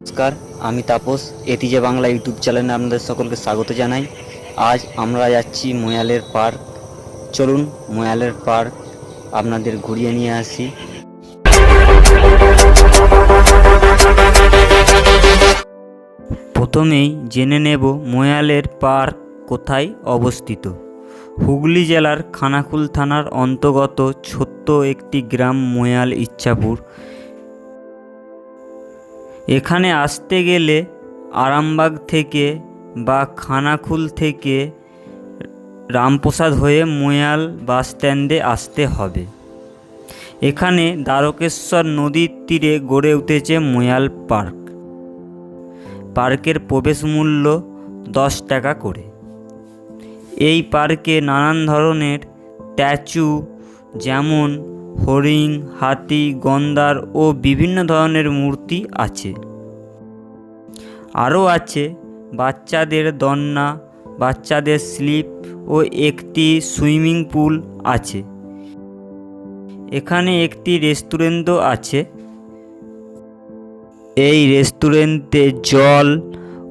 নমস্কার, আমি তাপস, এটিজে বাংলা ইউটিউব চ্যানেলে আপনাদের সকলকে স্বাগত জানাই। আজ আমরা যাচ্ছি ময়ালের পার্ক চলুন ময়ালের পার্ক আপনাদের ঘুরিয়ে নিয়ে আসি। প্রথমেই জেনে নেব ময়ালের পার্ক কোথায় অবস্থিত। হুগলি জেলার খানাকুল থানার অন্তর্গত ছোট্ট একটি গ্রাম ময়াল ইচ্ছাপুর। এখানে আসতে গেলে আরামবাগ থেকে বা খানাকুল থেকে রামপ্রসাদ হয়ে ময়াল বাস স্ট্যান্ডে আসতে হবে। এখানে দ্বারকেশ্বর নদীর তীরে গড়ে উঠেছে ময়াল পার্ক। পার্কের প্রবেশ মূল্য দশ টাকা করে। এই পার্কে নানান ধরনের স্ট্যাচু যেমন হরিণ, হাতি গন্দার ও বিভিন্ন ধরনের মূর্তি আছে। আরও আছে বাচ্চাদের দন্না, বাচ্চাদের স্লিপ ও একটি সুইমিং পুল আছে। এখানে একটি রেস্টুরেন্টও আছে। এই রেস্টুরেন্টে জল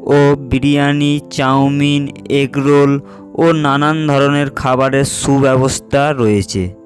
ও বিরিয়ানি, চাউমিন এগরোল ও নানান ধরনের খাবারের সুব্যবস্থা রয়েছে।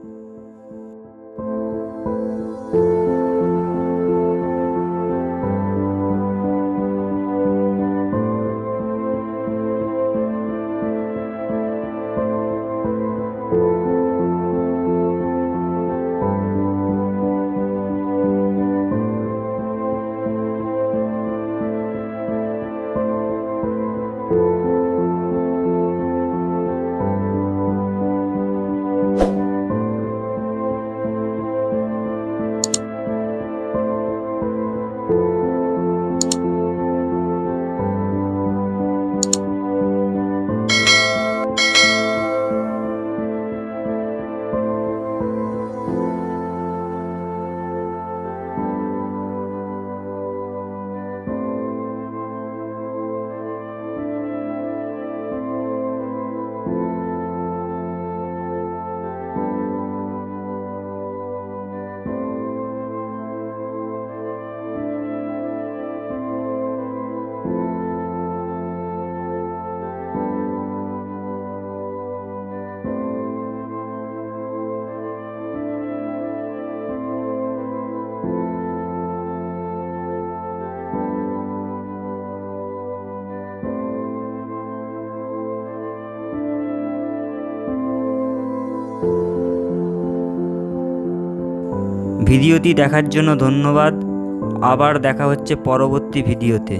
ভিডিওটি দেখার জন্য ধন্যবাদ। আবার দেখা হচ্ছে পরবর্তী ভিডিওতে।